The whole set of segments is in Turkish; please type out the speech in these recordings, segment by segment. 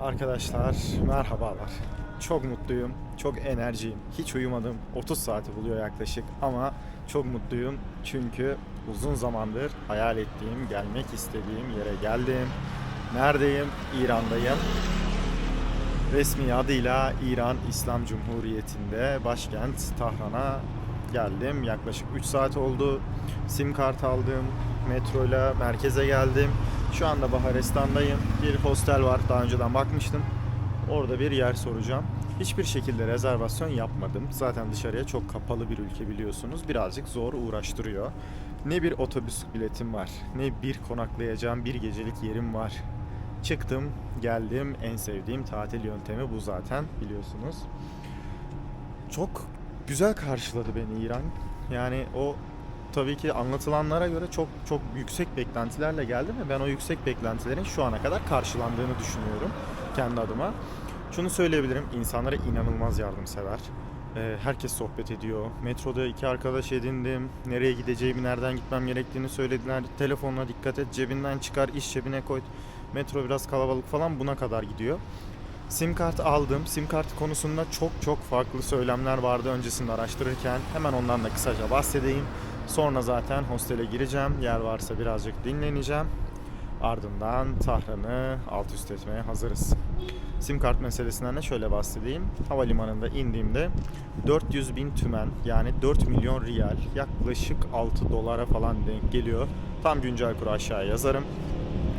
Arkadaşlar merhabalar. Çok mutluyum, çok enerjiyim. Hiç uyumadım. 30 saati buluyor yaklaşık ama çok mutluyum. Çünkü uzun zamandır hayal ettiğim, gelmek istediğim yere geldim. Neredeyim? İran'dayım. Resmi adıyla İran İslam Cumhuriyeti'nde başkent Tahran'a geldim. Yaklaşık 3 saat oldu. Sim kart aldım. Metroyla merkeze geldim. Şu anda Baharistan'dayım. Bir hostel var. Daha önceden bakmıştım. Orada bir yer soracağım. Hiçbir şekilde rezervasyon yapmadım. Zaten dışarıya çok kapalı bir ülke biliyorsunuz. Birazcık zor uğraştırıyor. Ne bir otobüs biletim var, ne bir konaklayacağım bir gecelik yerim var. Çıktım, geldim. En sevdiğim tatil yöntemi bu zaten biliyorsunuz. Çok güzel karşıladı beni İran. Yani o tabii ki anlatılanlara göre çok çok yüksek beklentilerle geldim ve ben o yüksek beklentilerin şu ana kadar karşılandığını düşünüyorum kendi adıma. Şunu söyleyebilirim, insanlara inanılmaz yardımsever. Ee, herkes sohbet ediyor. Metroda iki arkadaş edindim. Nereye gideceğimi, nereden gitmem gerektiğini söylediler. Telefonuna dikkat et, cebinden çıkar, iş cebine koy. Metro biraz kalabalık falan buna kadar gidiyor. Sim kart aldım. Sim kart konusunda çok çok farklı söylemler vardı öncesinde araştırırken. Hemen ondan da kısaca bahsedeyim. Sonra zaten hostele gireceğim. Yer varsa birazcık dinleneceğim. Ardından Tahran'ı alt üst etmeye hazırız. Sim kart meselesinden de şöyle bahsedeyim. Havalimanında indiğimde 400 bin tümen yani 4 milyon riyal yaklaşık 6 dolara falan denk geliyor. Tam güncel kuru aşağıya yazarım.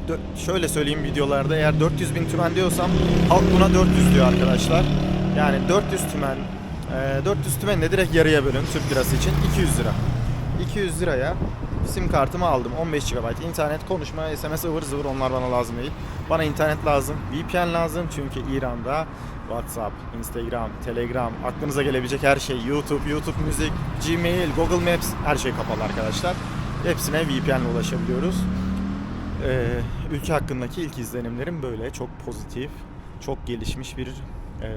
Dö- şöyle söyleyeyim videolarda eğer 400 bin tümen diyorsam halk buna 400 diyor arkadaşlar. Yani 400 tümen e, 400 tümen de direkt yarıya bölün Türk lirası için 200 lira. 200 liraya sim kartımı aldım. 15 GB internet, konuşma, SMS ıvır zıvır onlar bana lazım değil. Bana internet lazım, VPN lazım çünkü İran'da WhatsApp, Instagram, Telegram, aklınıza gelebilecek her şey, YouTube, YouTube müzik, Gmail, Google Maps her şey kapalı arkadaşlar. Hepsine VPN ile ulaşabiliyoruz. Ee, ülke hakkındaki ilk izlenimlerim böyle. Çok pozitif, çok gelişmiş bir, ee,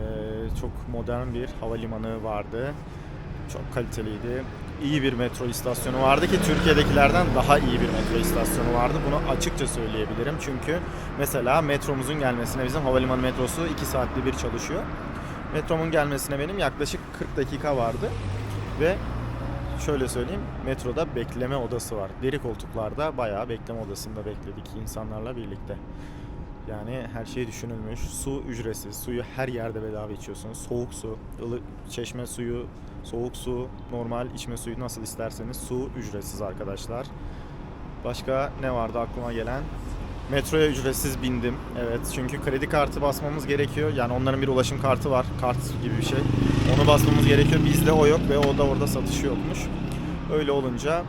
çok modern bir havalimanı vardı. Çok kaliteliydi. İyi bir metro istasyonu vardı ki Türkiye'dekilerden daha iyi bir metro istasyonu vardı. Bunu açıkça söyleyebilirim. Çünkü mesela metromuzun gelmesine bizim havalimanı metrosu 2 saatte bir çalışıyor. Metromun gelmesine benim yaklaşık 40 dakika vardı. Ve şöyle söyleyeyim metroda bekleme odası var. Deri koltuklarda bayağı bekleme odasında bekledik insanlarla birlikte. Yani her şey düşünülmüş. Su ücretsiz. Suyu her yerde bedava içiyorsunuz. Soğuk su, ılık çeşme suyu, soğuk su, normal içme suyu nasıl isterseniz su ücretsiz arkadaşlar. Başka ne vardı aklıma gelen? Metroya ücretsiz bindim. Evet çünkü kredi kartı basmamız gerekiyor. Yani onların bir ulaşım kartı var. Kart gibi bir şey. Onu basmamız gerekiyor. Bizde o yok ve o da orada satışı yokmuş. Öyle olunca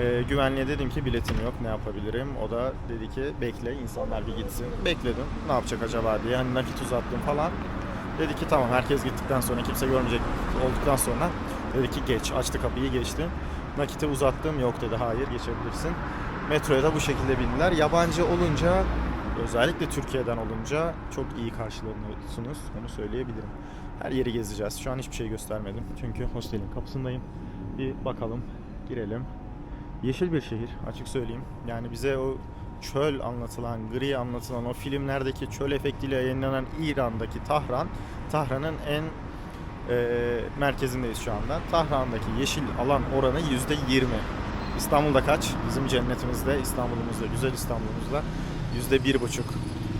e, güvenliğe dedim ki biletim yok ne yapabilirim. O da dedi ki bekle insanlar bir gitsin. Bekledim ne yapacak acaba diye hani nakit uzattım falan. Dedi ki tamam herkes gittikten sonra kimse görmeyecek olduktan sonra dedi ki geç açtı kapıyı geçti. Nakiti uzattım yok dedi hayır geçebilirsin. Metroya da bu şekilde bindiler. Yabancı olunca özellikle Türkiye'den olunca çok iyi karşılanıyorsunuz onu söyleyebilirim. Her yeri gezeceğiz. Şu an hiçbir şey göstermedim. Çünkü hostelin kapısındayım. Bir bakalım, girelim. Yeşil bir şehir açık söyleyeyim. Yani bize o çöl anlatılan, gri anlatılan o filmlerdeki çöl efektiyle yayınlanan İran'daki Tahran, Tahran'ın en e, merkezindeyiz şu anda. Tahran'daki yeşil alan oranı yüzde yirmi. İstanbul'da kaç? Bizim cennetimizde, İstanbul'umuzda, güzel İstanbul'umuzda yüzde bir buçuk.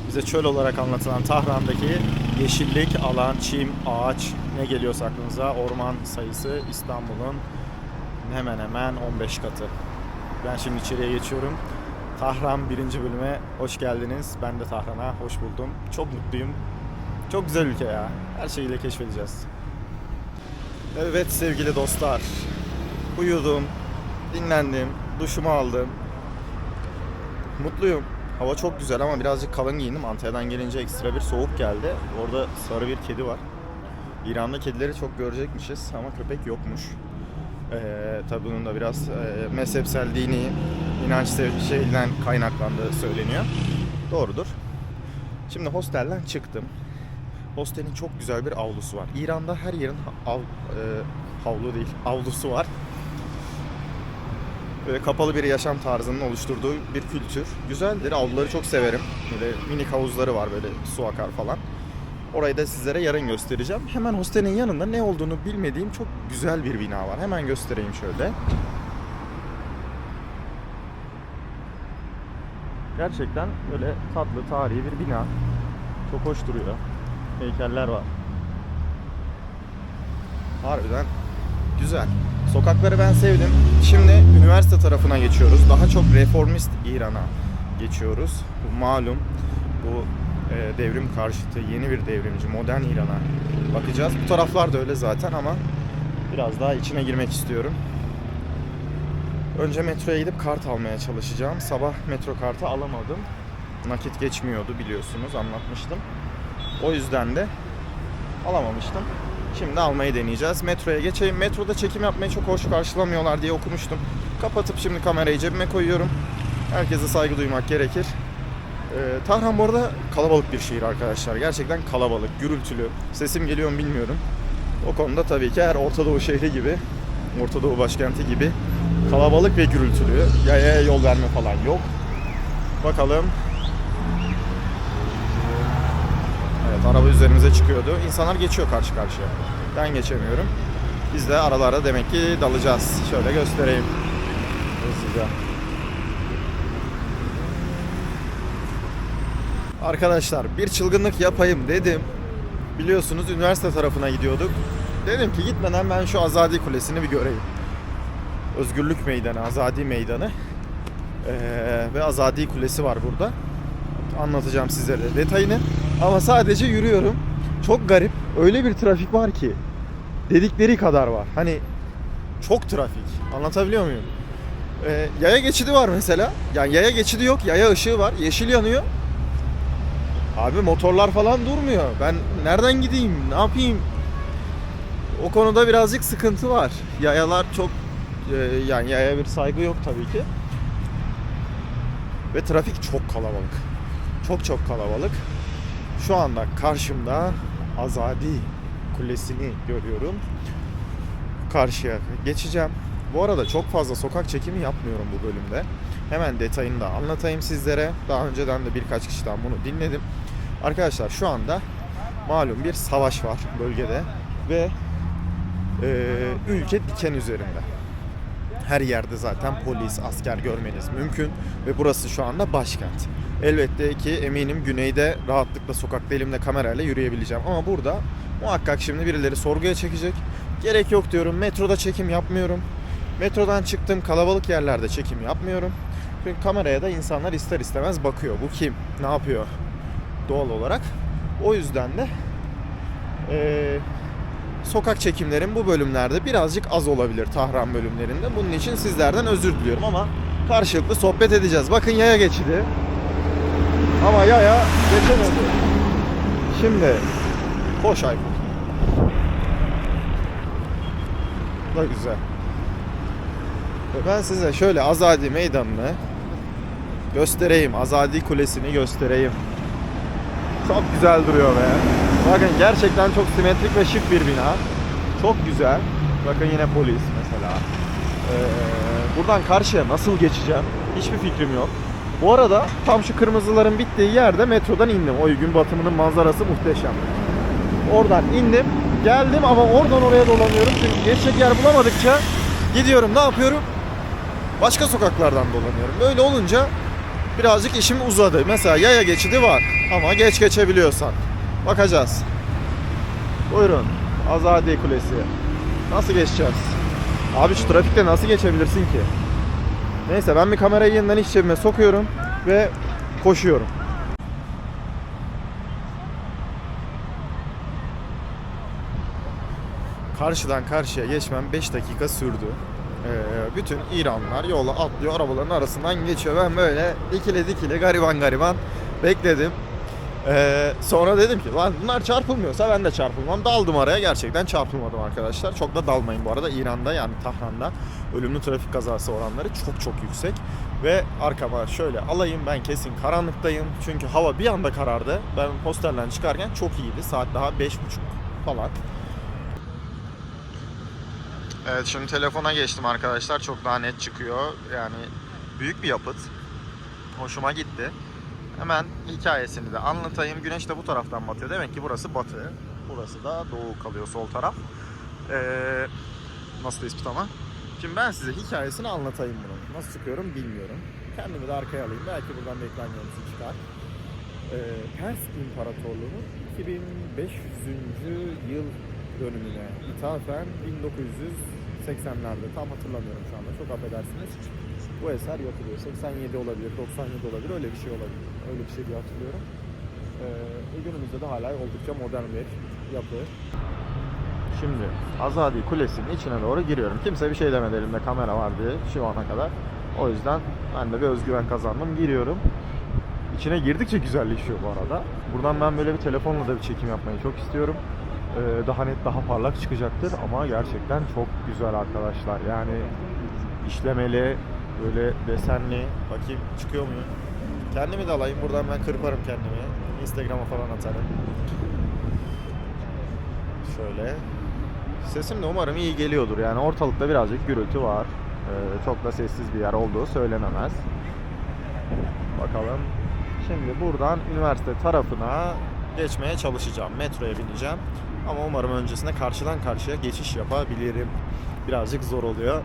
Bize çöl olarak anlatılan Tahran'daki yeşillik, alan, çim, ağaç ne geliyorsa aklınıza orman sayısı İstanbul'un hemen hemen 15 katı. Ben şimdi içeriye geçiyorum. Tahran birinci bölüme hoş geldiniz. Ben de Tahran'a hoş buldum. Çok mutluyum. Çok güzel ülke ya. Her şeyiyle keşfedeceğiz. Evet sevgili dostlar. Uyudum, dinlendim, duşumu aldım. Mutluyum. Hava çok güzel ama birazcık kalın giyindim. Antalya'dan gelince ekstra bir soğuk geldi. Orada sarı bir kedi var. İran'da kedileri çok görecekmişiz ama köpek yokmuş. Ee, tabii bunun da biraz e, mezhepsel dini inanç şeyinden kaynaklandığı söyleniyor. Doğrudur. Şimdi hostelden çıktım. Hostelin çok güzel bir avlusu var. İran'da her yerin av, e, havlu değil, avlusu var. Böyle kapalı bir yaşam tarzının oluşturduğu bir kültür. Güzeldir. Avluları çok severim. Böyle minik havuzları var böyle su akar falan. Orayı da sizlere yarın göstereceğim. Hemen hostelin yanında ne olduğunu bilmediğim çok güzel bir bina var. Hemen göstereyim şöyle. Gerçekten böyle tatlı, tarihi bir bina. Çok hoş duruyor. Heykeller var. Harbiden güzel. Sokakları ben sevdim. Şimdi üniversite tarafına geçiyoruz. Daha çok reformist İran'a geçiyoruz. Bu malum bu e, devrim karşıtı yeni bir devrimci modern İran'a bakacağız. Bu taraflar da öyle zaten ama biraz daha içine girmek istiyorum. Önce metroya gidip kart almaya çalışacağım. Sabah metro kartı alamadım. Nakit geçmiyordu biliyorsunuz anlatmıştım. O yüzden de alamamıştım. Şimdi almayı deneyeceğiz. Metroya geçeyim. Metroda çekim yapmayı çok hoş karşılamıyorlar diye okumuştum. Kapatıp şimdi kamerayı cebime koyuyorum. Herkese saygı duymak gerekir. Ee, Tahran bu arada kalabalık bir şehir arkadaşlar. Gerçekten kalabalık, gürültülü. Sesim geliyor mu bilmiyorum. O konuda tabii ki her Orta Doğu şehri gibi, Orta Doğu başkenti gibi kalabalık ve gürültülü. Yaya yol verme falan yok. Bakalım. Evet araba üzerimize çıkıyordu. İnsanlar geçiyor karşı karşıya. Ben geçemiyorum. Biz de aralarda demek ki dalacağız. Şöyle göstereyim. Hızlıca. Arkadaşlar bir çılgınlık yapayım dedim. Biliyorsunuz üniversite tarafına gidiyorduk. Dedim ki gitmeden ben şu Azadi Kulesi'ni bir göreyim. Özgürlük Meydanı, Azadi Meydanı. Ee, ve Azadi Kulesi var burada. Anlatacağım sizlere de detayını. Ama sadece yürüyorum. Çok garip. Öyle bir trafik var ki. Dedikleri kadar var. Hani çok trafik. Anlatabiliyor muyum? Ee, yaya geçidi var mesela. Yani yaya geçidi yok. Yaya ışığı var. Yeşil yanıyor. Abi motorlar falan durmuyor. Ben nereden gideyim? Ne yapayım? O konuda birazcık sıkıntı var. Yayalar çok e, yani yaya bir saygı yok tabii ki. Ve trafik çok kalabalık. Çok çok kalabalık. Şu anda karşımda Azadi Kulesi'ni görüyorum. Karşıya geçeceğim. Bu arada çok fazla sokak çekimi yapmıyorum bu bölümde. Hemen detayını da anlatayım sizlere. Daha önceden de birkaç kişiden bunu dinledim. Arkadaşlar şu anda malum bir savaş var bölgede ve e, ülke diken üzerinde. Her yerde zaten polis, asker görmeniz mümkün ve burası şu anda başkent. Elbette ki eminim güneyde rahatlıkla sokakta elimde kamerayla yürüyebileceğim ama burada muhakkak şimdi birileri sorguya çekecek. Gerek yok diyorum. Metroda çekim yapmıyorum. Metrodan çıktım kalabalık yerlerde çekim yapmıyorum. Çünkü kameraya da insanlar ister istemez bakıyor. Bu kim? Ne yapıyor? Doğal olarak. O yüzden de eee, sokak çekimlerim bu bölümlerde birazcık az olabilir Tahran bölümlerinde. Bunun için sizlerden özür diliyorum ama karşılıklı sohbet edeceğiz. Bakın yaya geçidi. Ama yaya geçemedi. Şimdi koş Aykut. Da güzel. Ben size şöyle Azadi Meydanı'nı göstereyim. Azadi Kulesi'ni göstereyim. Çok güzel duruyor be. Bakın gerçekten çok simetrik ve şık bir bina. Çok güzel. Bakın yine polis mesela. Ee, buradan karşıya nasıl geçeceğim? Hiçbir fikrim yok. Bu arada tam şu kırmızıların bittiği yerde metrodan indim. O gün batımının manzarası muhteşem. Oradan indim. Geldim ama oradan oraya dolanıyorum. Çünkü geçecek yer bulamadıkça gidiyorum. Ne yapıyorum? Başka sokaklardan dolanıyorum. Böyle olunca birazcık işim uzadı. Mesela yaya geçidi var ama geç geçebiliyorsan. Bakacağız. Buyurun. Azadi Kulesi. Nasıl geçeceğiz? Abi şu trafikte nasıl geçebilirsin ki? Neyse ben bir kamerayı yeniden iç cebime sokuyorum ve koşuyorum. Karşıdan karşıya geçmem 5 dakika sürdü. Ee, bütün İranlılar yola atlıyor arabaların arasından geçiyor. Ben böyle dikile dikile gariban gariban bekledim. Ee, sonra dedim ki lan bunlar çarpılmıyorsa ben de çarpılmam. Daldım araya gerçekten çarpılmadım arkadaşlar. Çok da dalmayın bu arada İran'da yani Tahran'da ölümlü trafik kazası oranları çok çok yüksek. Ve arkama şöyle alayım ben kesin karanlıktayım. Çünkü hava bir anda karardı. Ben hostelden çıkarken çok iyiydi. Saat daha 5.30 falan. Evet şimdi telefona geçtim arkadaşlar. Çok daha net çıkıyor. Yani büyük bir yapıt. Hoşuma gitti. Hemen hikayesini de anlatayım. Güneş de bu taraftan batıyor. Demek ki burası batı. Burası da doğu kalıyor sol taraf. Ee, nasıl tespit ama? Şimdi ben size hikayesini anlatayım bunu. Nasıl çıkıyorum bilmiyorum. Kendimi de arkaya alayım. Belki buradan da ekran görüntüsü çıkar. Ee, Pers İmparatorluğu'nun 2500. yıl dönümüne ithafen 1980'lerde tam hatırlamıyorum şu anda çok affedersiniz. Bu eser yapılıyor. 87 olabilir, 97 olabilir, öyle bir şey olabilir. Öyle bir şey diye hatırlıyorum. Ee, ve günümüzde de hala oldukça modern bir yapı. Şimdi Azadi Kulesi'nin içine doğru giriyorum. Kimse bir şey demedi elimde kamera var diye şu ana kadar. O yüzden ben de bir özgüven kazandım. Giriyorum. İçine girdikçe güzelleşiyor bu arada. Buradan ben böyle bir telefonla da bir çekim yapmayı çok istiyorum. Ee, daha net, daha parlak çıkacaktır ama gerçekten çok güzel arkadaşlar. Yani işlemeli, böyle desenli. Bakayım çıkıyor mu? Kendimi de alayım. Buradan ben kırparım kendimi. Instagram'a falan atarım. Şöyle. Sesim de umarım iyi geliyordur. Yani ortalıkta birazcık gürültü var. Ee, çok da sessiz bir yer olduğu söylenemez. Bakalım. Şimdi buradan üniversite tarafına geçmeye çalışacağım. Metroya bineceğim. Ama umarım öncesinde karşıdan karşıya geçiş yapabilirim. Birazcık zor oluyor.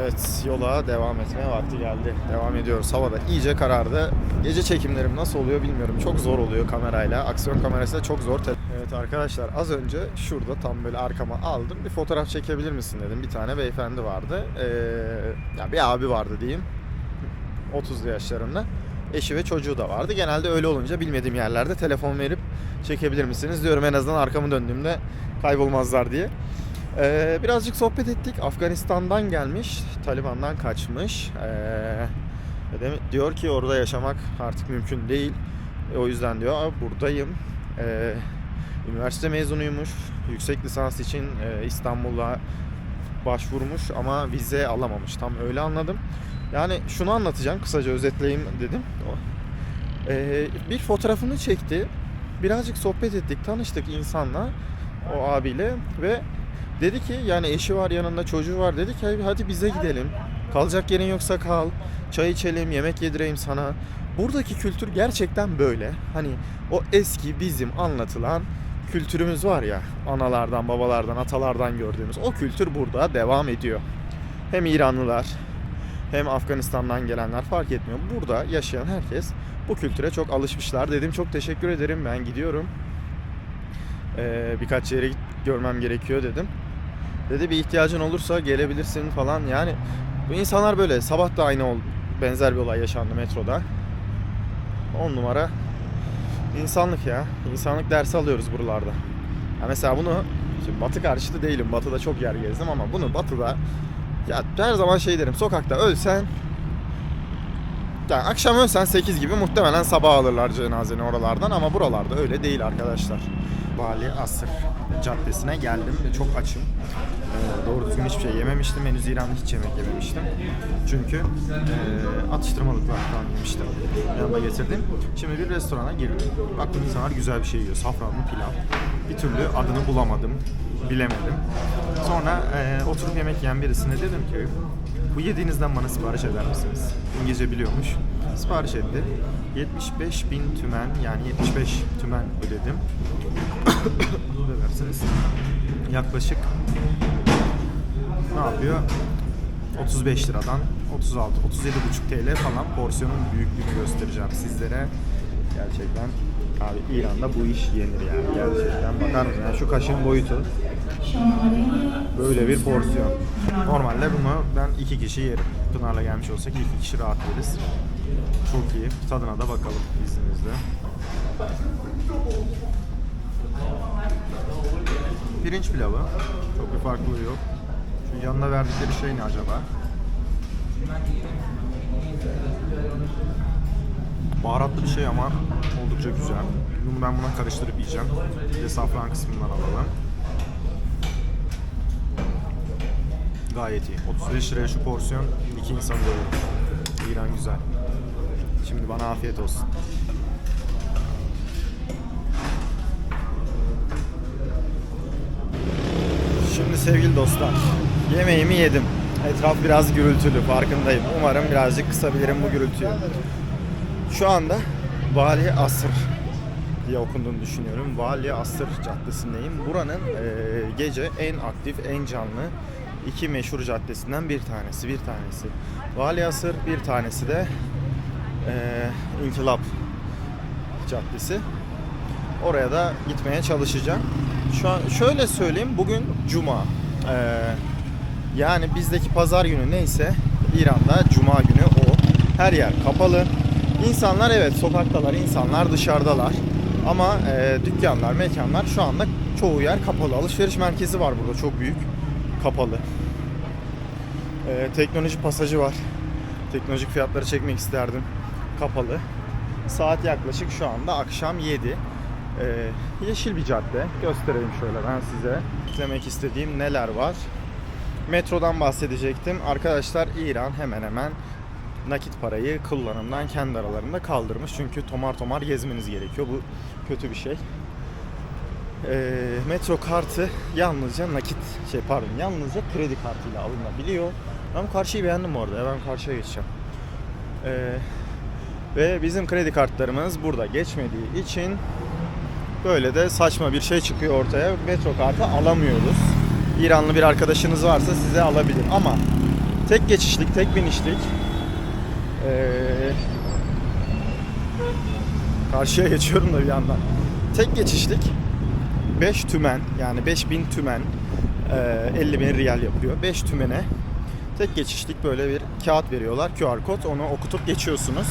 Evet yola devam etmeye vakti geldi. Devam ediyoruz. Hava da iyice karardı. Gece çekimlerim nasıl oluyor bilmiyorum. Çok zor oluyor kamerayla. Aksiyon kamerası da çok zor. Evet arkadaşlar az önce şurada tam böyle arkama aldım. Bir fotoğraf çekebilir misin dedim. Bir tane beyefendi vardı. Ee, ya bir abi vardı diyeyim. 30'lu yaşlarında. Eşi ve çocuğu da vardı. Genelde öyle olunca bilmediğim yerlerde telefon verip çekebilir misiniz diyorum. En azından arkamı döndüğümde kaybolmazlar diye. Ee, birazcık sohbet ettik. Afganistan'dan gelmiş, Taliban'dan kaçmış. Ee, diyor ki orada yaşamak artık mümkün değil. E, o yüzden diyor "Abi buradayım. Ee, üniversite mezunuymuş. Yüksek lisans için e, İstanbul'a başvurmuş ama vize alamamış. Tam öyle anladım. Yani şunu anlatacağım. Kısaca özetleyeyim dedim. Ee, bir fotoğrafını çekti. Birazcık sohbet ettik, tanıştık insanla o abiyle ve Dedi ki yani eşi var yanında çocuğu var. Dedi ki hadi bize gidelim. Kalacak yerin yoksa kal. Çay içelim, yemek yedireyim sana. Buradaki kültür gerçekten böyle. Hani o eski bizim anlatılan kültürümüz var ya. Analardan, babalardan, atalardan gördüğümüz o kültür burada devam ediyor. Hem İranlılar hem Afganistan'dan gelenler fark etmiyor. Burada yaşayan herkes bu kültüre çok alışmışlar. Dedim çok teşekkür ederim ben gidiyorum. Ee, birkaç yere git- görmem gerekiyor dedim. Dedi bir ihtiyacın olursa gelebilirsin falan. Yani bu insanlar böyle. Sabah da aynı ol, benzer bir olay yaşandı metroda. 10 numara insanlık ya. İnsanlık dersi alıyoruz buralarda. Ya mesela bunu şimdi Batı karşıtı değilim. Batı'da çok yer gezdim ama bunu Batı'da ya her zaman şey derim. Sokakta ölsen yani akşam ölsen 8 gibi muhtemelen sabah alırlar cenazeni oralardan ama buralarda öyle değil arkadaşlar. Bali Asır Caddesi'ne geldim ve çok açım. Ee, doğru düzgün hiçbir şey yememiştim. Henüz İran'da hiç yemek yememiştim. Çünkü e, atıştırmalıklar falan yemiştim. Yanıma getirdim. Şimdi bir restorana girdim. Baktım insanlar güzel bir şey yiyor. Safranlı pilav. Bir türlü adını bulamadım. Bilemedim. Sonra e, oturup yemek yiyen birisine dedim ki bu yediğinizden bana sipariş eder misiniz? İngilizce biliyormuş. Sipariş etti. 75 bin tümen yani 75 tümen ödedim. Ödersiniz. Yaklaşık ne yapıyor? 35 liradan 36 37,5 TL falan porsiyonun büyüklüğünü göstereceğim sizlere. Gerçekten abi İran'da bu iş yenir yani. Gerçekten bakar mısın? Yani şu kaşığın boyutu böyle bir porsiyon. Normalde bunu ben iki kişi yerim. Pınar'la gelmiş olsak iki kişi rahat yeriz. Çok iyi. Tadına da bakalım izninizle. Pirinç pilavı. Çok bir farklılığı yok. Şu yanına verdikleri şey ne acaba? Baharatlı bir şey ama oldukça güzel. Bunu ben buna karıştırıp yiyeceğim. Bir de safran kısmından alalım. Gayet iyi. 35 liraya şu porsiyon iki insan doyuyor. İran güzel. Şimdi bana afiyet olsun. Şimdi sevgili dostlar, yemeğimi yedim. Etraf biraz gürültülü farkındayım. Umarım birazcık kısabilirim bu gürültüyü. Şu anda Vali Asır diye okunduğunu düşünüyorum. Vali Asır Caddesi'ndeyim. Buranın e, gece en aktif, en canlı iki meşhur caddesinden bir tanesi. Bir tanesi Vali Asır, bir tanesi de e, İnkılap Caddesi. Oraya da gitmeye çalışacağım. Şu an şöyle söyleyeyim, bugün Cuma. Ee, yani bizdeki pazar günü neyse İran'da Cuma günü o. Her yer kapalı. İnsanlar evet sokaktalar, insanlar dışarıdalar. Ama e, dükkanlar, mekanlar şu anda çoğu yer kapalı. Alışveriş merkezi var burada çok büyük. Kapalı. E, teknoloji pasajı var. Teknolojik fiyatları çekmek isterdim. Kapalı. Saat yaklaşık şu anda akşam 7. Ee, yeşil bir cadde. Göstereyim şöyle ben size. Demek istediğim neler var. Metrodan bahsedecektim. Arkadaşlar İran hemen hemen nakit parayı kullanımdan kendi aralarında kaldırmış. Çünkü tomar tomar gezmeniz gerekiyor. Bu kötü bir şey. Ee, metro kartı yalnızca nakit şey pardon yalnızca kredi kartıyla alınabiliyor. Ben karşıyı beğendim bu arada. Hemen karşıya geçeceğim. Ee, ve bizim kredi kartlarımız burada geçmediği için böyle de saçma bir şey çıkıyor ortaya. Metro kartı alamıyoruz. İranlı bir arkadaşınız varsa size alabilir ama tek geçişlik, tek binişlik ee, karşıya geçiyorum da bir yandan. Tek geçişlik 5 tümen yani 5000 tümen e, 50 bin riyal yapıyor. 5 tümene tek geçişlik böyle bir kağıt veriyorlar. QR kod onu okutup geçiyorsunuz.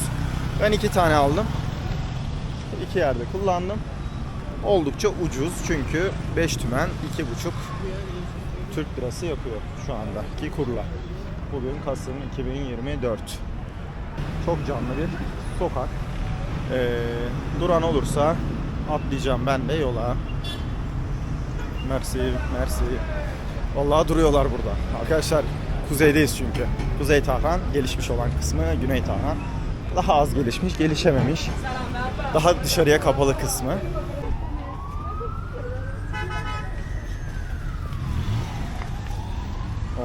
Ben iki tane aldım. İki yerde kullandım. Oldukça ucuz çünkü 5 tümen 2,5 Türk lirası yapıyor şu andaki kurla. Bugün Kasım 2024. Çok canlı bir sokak. Ee, duran olursa atlayacağım ben de yola. Mersi, mersi. Vallahi duruyorlar burada. Arkadaşlar kuzeydeyiz çünkü. Kuzey Tahran gelişmiş olan kısmı, Güney Tahran daha az gelişmiş, gelişememiş. Daha dışarıya kapalı kısmı.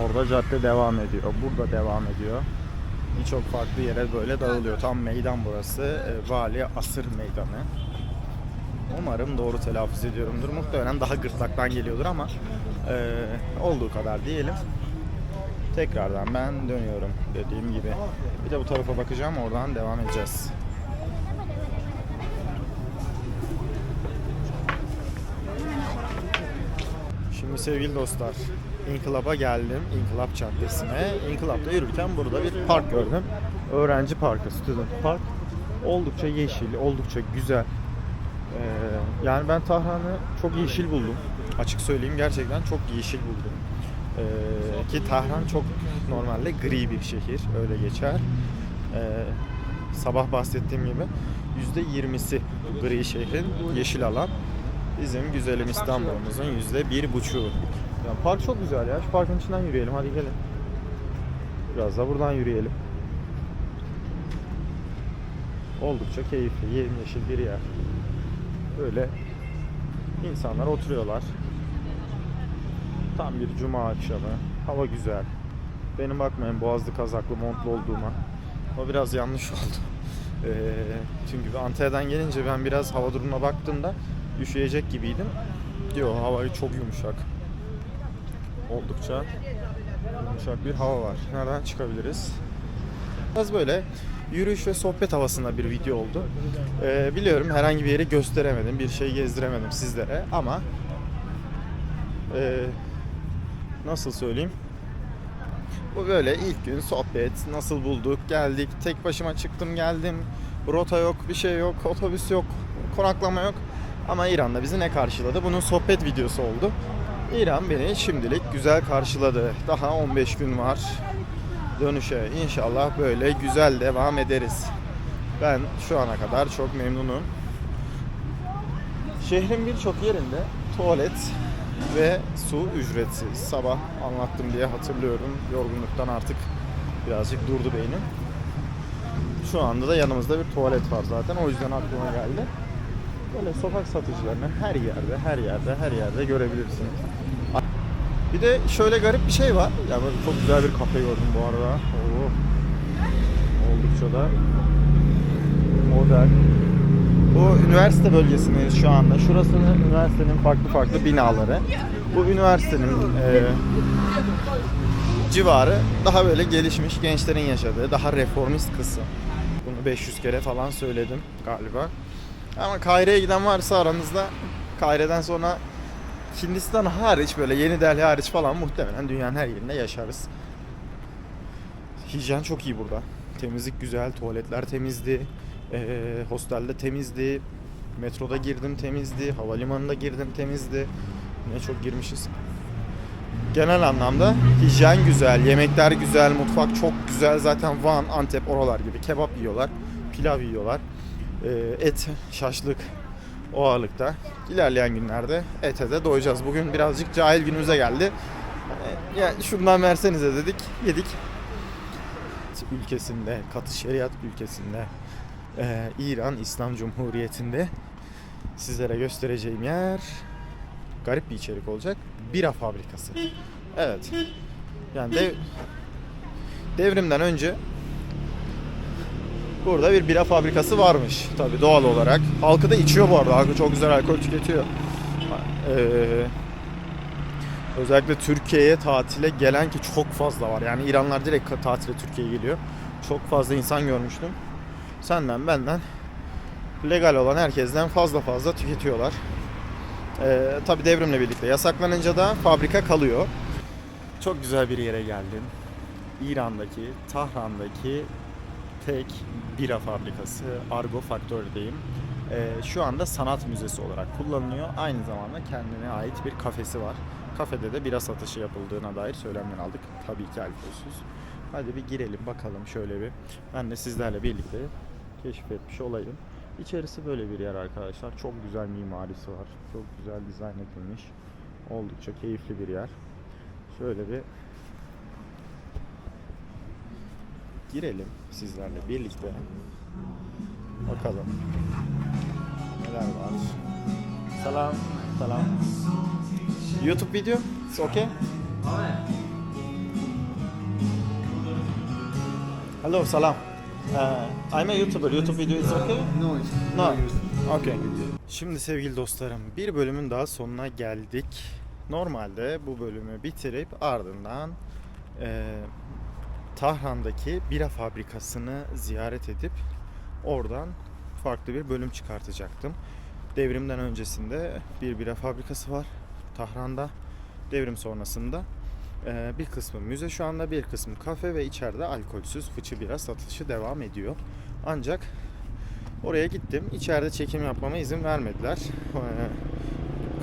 Orada cadde devam ediyor. Burada devam ediyor. Birçok farklı yere böyle dağılıyor. Tam meydan burası. E, Vali Asır Meydanı. Umarım doğru telaffuz ediyorumdur. Muhtemelen daha gırtlaktan geliyordur ama e, olduğu kadar diyelim. Tekrardan ben dönüyorum dediğim gibi. Bir de bu tarafa bakacağım oradan devam edeceğiz. Şimdi sevgili dostlar, İnkılap'a geldim. İnkılap Caddesi'ne. İnkılap'ta yürürken burada bir park gördüm. Öğrenci Parkı, Student Park. Oldukça yeşil, oldukça güzel. Ee, yani ben Tahran'ı çok yeşil buldum. Açık söyleyeyim gerçekten çok yeşil buldum. Ee, ki Tahran çok normalde gri bir şehir, öyle geçer. Ee, sabah bahsettiğim gibi %20'si bu gri şehrin yeşil alan. Bizim güzelim İstanbul'umuzun yüzde bir buçuğu. Ya park çok güzel ya. Şu parkın içinden yürüyelim. Hadi gelin. Biraz da buradan yürüyelim. Oldukça keyifli, yemyeşil bir yer. Böyle insanlar oturuyorlar. Tam bir cuma akşamı. Hava güzel. Benim bakmayın boğazlı kazaklı montlu olduğuma. O biraz yanlış oldu. Ee, çünkü Antalya'dan gelince ben biraz hava durumuna baktığımda üşüyecek gibiydim. Diyor havayı çok yumuşak. Oldukça yumuşak bir hava var. Nereden çıkabiliriz? Biraz böyle yürüyüş ve sohbet havasında bir video oldu. Ee, biliyorum herhangi bir yeri gösteremedim, bir şey gezdiremedim sizlere ama ee, nasıl söyleyeyim? Bu böyle ilk gün sohbet, nasıl bulduk, geldik, tek başıma çıktım geldim, rota yok, bir şey yok, otobüs yok, konaklama yok. Ama İran'da bizi ne karşıladı? Bunun sohbet videosu oldu. İran beni şimdilik güzel karşıladı. Daha 15 gün var dönüşe. İnşallah böyle güzel devam ederiz. Ben şu ana kadar çok memnunum. Şehrin birçok yerinde tuvalet ve su ücretsiz. Sabah anlattım diye hatırlıyorum. Yorgunluktan artık birazcık durdu beynim. Şu anda da yanımızda bir tuvalet var zaten. O yüzden aklıma geldi. Böyle sokak satıcılarını her yerde, her yerde, her yerde görebilirsiniz. Bir de şöyle garip bir şey var. Ya böyle çok güzel bir kafe gördüm bu arada. Oo. Oldukça da modern. Bu üniversite bölgesindeyiz şu anda. Şurası üniversitenin farklı farklı binaları. Bu üniversitenin e, civarı daha böyle gelişmiş gençlerin yaşadığı, daha reformist kısım. Bunu 500 kere falan söyledim galiba. Ama Kahire'ye giden varsa aranızda Kahire'den sonra Hindistan hariç böyle Yeni Delhi hariç falan muhtemelen dünyanın her yerinde yaşarız. Hijyen çok iyi burada. Temizlik güzel, tuvaletler temizdi. Ee, hostelde temizdi. Metroda girdim temizdi. Havalimanında girdim temizdi. Ne çok girmişiz. Genel anlamda hijyen güzel, yemekler güzel, mutfak çok güzel. Zaten Van, Antep oralar gibi kebap yiyorlar, pilav yiyorlar. Ee, et, şaşlık o ağırlıkta. İlerleyen günlerde ete de doyacağız. Bugün birazcık cahil günümüze geldi. Ee, ya şundan versenize dedik, yedik. Ülkesinde, katı şeriat ülkesinde, ee, İran İslam Cumhuriyeti'nde sizlere göstereceğim yer garip bir içerik olacak. Bira fabrikası. Evet. Yani dev, devrimden önce burada bir bira fabrikası varmış. Tabi doğal olarak. Halkı da içiyor bu arada. Halkı çok güzel alkol tüketiyor. Ee, özellikle Türkiye'ye tatile gelen ki çok fazla var. Yani İranlar direkt tatile Türkiye'ye geliyor. Çok fazla insan görmüştüm. Senden benden legal olan herkesten fazla fazla tüketiyorlar. Ee, tabii devrimle birlikte yasaklanınca da fabrika kalıyor. Çok güzel bir yere geldim. İran'daki, Tahran'daki tek bira fabrikası Argo Factory'deyim. Ee, şu anda sanat müzesi olarak kullanılıyor. Aynı zamanda kendine ait bir kafesi var. Kafede de bira satışı yapıldığına dair söylemler aldık. Tabii ki alkolsüz. Hadi bir girelim bakalım şöyle bir. Ben de sizlerle birlikte keşfetmiş olayım. İçerisi böyle bir yer arkadaşlar. Çok güzel mimarisi var. Çok güzel dizayn edilmiş. Oldukça keyifli bir yer. Şöyle bir girelim sizlerle birlikte. Bakalım. Neler var? Selam. Selam. YouTube video? It's okay? Hello, salam. Uh, I'm a YouTuber. YouTube video is okay? No, it's No. no. Okay. Şimdi sevgili dostlarım bir bölümün daha sonuna geldik. Normalde bu bölümü bitirip ardından eee Tahran'daki bira fabrikasını ziyaret edip oradan farklı bir bölüm çıkartacaktım. Devrimden öncesinde bir bira fabrikası var Tahran'da. Devrim sonrasında eee, bir kısmı müze şu anda bir kısmı kafe ve içeride alkolsüz fıçı bira satışı devam ediyor. Ancak Oraya gittim. İçeride çekim yapmama izin vermediler.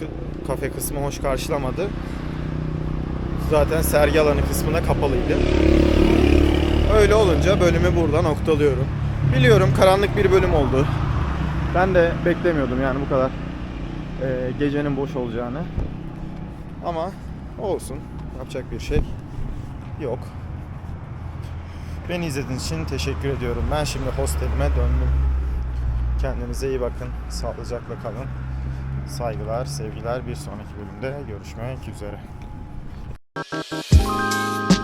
K- Kafe kısmı hoş karşılamadı. Zaten sergi alanı kısmına kapalıydı. Öyle olunca bölümü burada noktalıyorum. Biliyorum karanlık bir bölüm oldu. Ben de beklemiyordum yani bu kadar e, gecenin boş olacağını. Ama olsun. Yapacak bir şey yok. Beni izlediğiniz için teşekkür ediyorum. Ben şimdi hostelime döndüm. Kendinize iyi bakın. Sağlıcakla kalın. Saygılar, sevgiler. Bir sonraki bölümde görüşmek üzere. Música